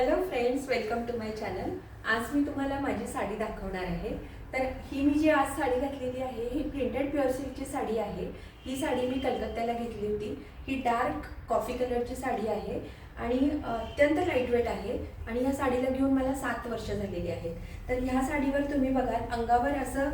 Hello friends welcome to my channel आज मी तुम्हाला माझी साडी दाखवणार आहे. तर ही मी जी आज साडी घातलेली आहे ही प्रिंटेड प्युअर सिल्कची साडी आहे. ही साडी मी कलकत्त्याला घेतली होती. ही डार्क कॉफी कलरची साडी आहे आणि अत्यंत लाईटवेट आहे आणि ह्या साडीला घेऊन मला सात वर्ष झालेली आहेत. तर ह्या साडीवर तुम्ही बघाल अंगावर असं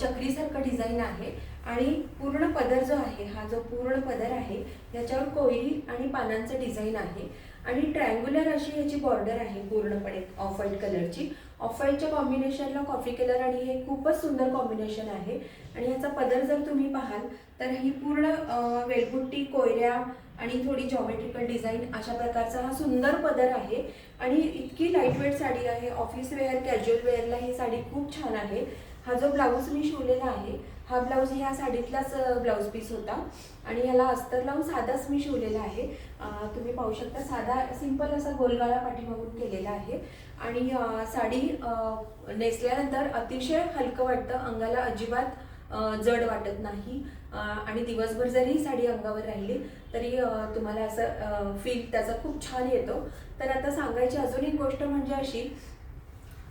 चक्रीसारखं डिझाईन आहे आणि पूर्ण पदर जो आहे हा जो पूर्ण पदर आहे याच्यावर कोयरी आणि पानांचं डिझाईन आहे. आणि ट्रायंग्युलर अशी ह्याची बॉर्डर आहे पूर्णपणे ऑफ व्हाईट कलरची ऑफ व्हाईटच्या कॉम्बिनेशनला कॉफी कलर आणि हे खूपच सुंदर कॉम्बिनेशन आहे. आणि ह्याचा पदर जर तुम्ही पाहाल तर ही पूर्ण वेलबुट्टी कोयऱ्या आणि थोडी जॉमेट्रिकल डिझाईन अशा प्रकारचा हा सुंदर पदर आहे. आणि इतकी लाईटवेट साडी आहे. ऑफिस वेअर कॅज्युअल वेअरला ही साडी खूप छान आहे. हा जो ब्लाऊज मी शिवलेला आहे हा ब्लाऊज ह्या साडीतलाच ब्लाऊज पीस होता. आणि ह्याला अस्तर लावून साधाच मी शिवलेला आहे. तुम्ही पाहू शकता साधा सिंपल असा गोलगाळा पाठीमागून केलेला आहे. आणि साडी नेसल्यानंतर अतिशय हलकं वाटतं. अंगाला अजिबात जड वाटत नाही. आणि दिवसभर जरी ही साडी अंगावर राहिली तरी तुम्हाला असं फील त्याचा खूप छान येतो. तर आता सांगायची अजून एक गोष्ट म्हणजे अशी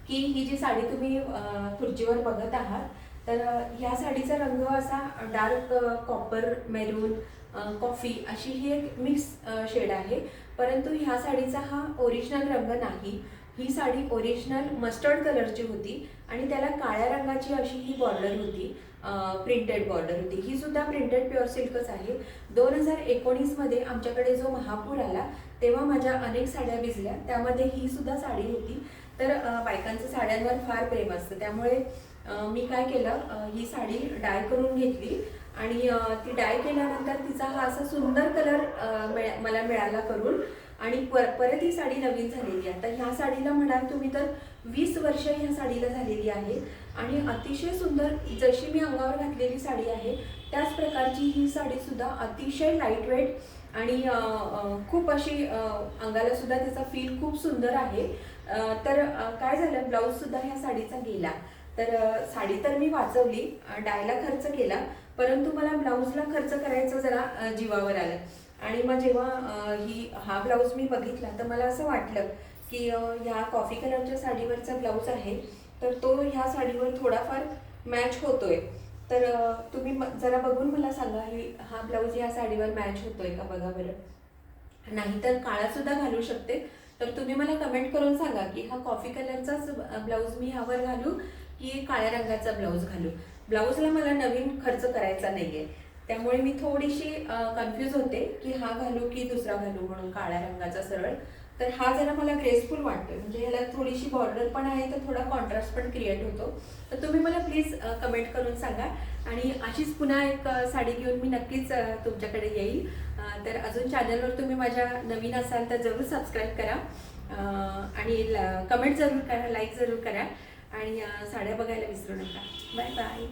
की ही जी साडी तुम्ही खुर्चीवर बघत आहात तर ह्या साडीचा रंग असा डार्क कॉपर मेरून कॉफी अशी ही एक मिक्स शेड आहे. परंतु ह्या साडीचा हा ओरिजिनल रंग नाही. ही साडी ओरिजिनल मस्टर्ड कलरची होती आणि त्याला काळ्या रंगाची अशी ही बॉर्डर होती. प्रिंटेड बॉर्डर होती. ही सुद्धा प्रिंटेड प्युअर सिल्कच आहे. दोन हजार एकोणीसमध्ये आमच्याकडे जो महापूर आला तेव्हा माझ्या अनेक साड्या भिजल्या. त्यामध्ये ही सुद्धा साडी होती. तर बायकांचं साड्यांवर फार प्रेम असतं. त्यामुळे मी काय केलं ही साडी डाय करून घेतली आणि ती डाय केल्यानंतर तिचा हा असा सुंदर कलर मला मिळाला करून आणि पर परत ही साडी नवीन झालेली आहे. तर ह्या साडीला म्हणाल तुम्ही तर वीस वर्ष ह्या साडीला झालेली आहे. आणि अतिशय सुंदर जशी मी अंगावर घातलेली साडी आहे त्याच प्रकारची ही साडी सुद्धा अतिशय लाइट वेट आणि खूप अशी अंगाला सुद्धा त्याचा फील खूप सुंदर आहे. तर काय झालं ब्लाऊज सुद्धा ह्या साडीचा गेला. तर साडी तर मी वाचवली डायला खर्च केला परंतु मला ब्लाऊजला खर्च करायचं जरा जीवावर आलं. आणि मग जेव्हा ही हा ब्लाऊज मी बघितला तर मला असं वाटलं की ह्या कॉफी कलरच्या साडीवरचा ब्लाऊज आहे तर तो ह्या साडीवर थोडाफार मॅच होतोय. तर तुम्ही जरा बघून मला सांगा ही हा ब्लाऊज ह्या साडीवर मॅच होतोय का बघा बरं. नाहीतर काळा सुद्धा घालू शकते. तर तुम्ही मला कमेंट करून सांगा की हा कॉफी कलरचाच ब्लाऊज मी ह्यावर घालू की काळ्या रंगाचा ब्लाऊज घालू? ब्लाऊजला मला नवीन खर्च करायचा नाही आहे त्यामुळे मी थोडीशी कन्फ्यूज होते की हा घालू की दुसरा घालू म्हणून काळ्या रंगाचा सरळ. तर हा जरा मला ग्रेसफुल वाटतोय. म्हणजे ह्याला थोडीशी बॉर्डर पण आहे तर थोडा कॉन्ट्रास्ट पण क्रिएट होतो. तर तुम्ही मला प्लीज कमेंट करून सांगा. आणि अशीच पुन्हा एक साडी घेऊन मी नक्कीच तुमच्याकडे येईल. तर अजून चॅनलवर तुम्ही माझ्या नवीन असाल तर जरूर सबस्क्राईब करा. आणि कमेंट जरूर करा लाईक जरूर करा. आणि साड्या बघायला विसरू नका. Bye bye